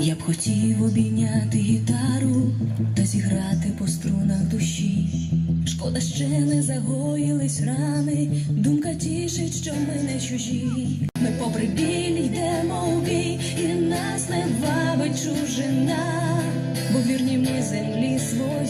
Я б хотів обійняти гітару та зіграти по струнах душі. Шкода, ще не загоїлись рани. Думка тішить, що ми не чужі. Ми попри біль йдемо у бій, і нас не вабить чужина. Бо вірні ми землі своїй,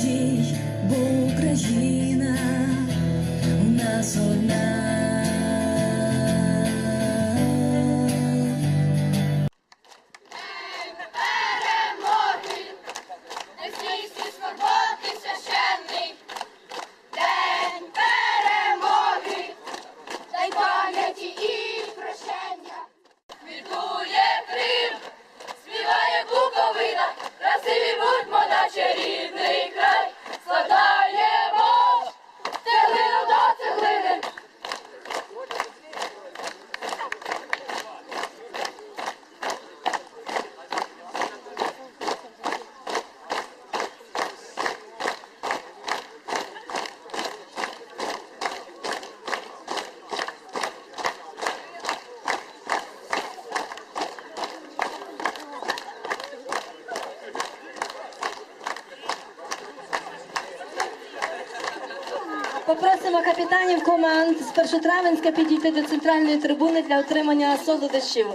Попросимо капітанів команд з Першотравенська підійти до центральної трибуни для отримання солодощів.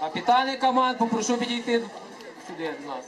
Капітани команд, попрошу підійти сюди до нас.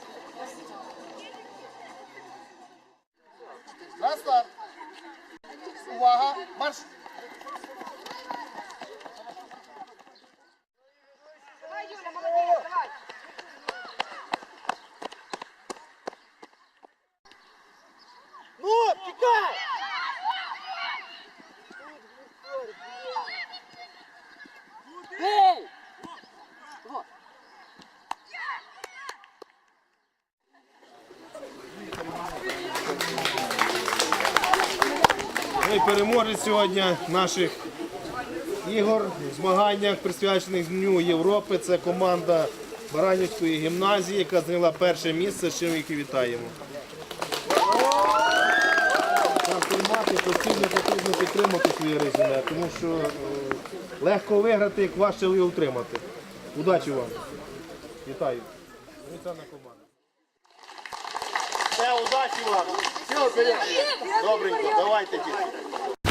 Ну переможець сьогодні наших ігор, в змаганнях, присвячених Дню Європи. Це команда Баранівської гімназії, яка зайняла перше місце, з чим їх і вітаємо. Так, формати постійно потрібно підтримати своє резюме, тому що е, легко виграти, як важче його утримати. Удачі вам! Вітаю! Це на команду. Все, удачі вам! Все! Добренько, давайте, діти.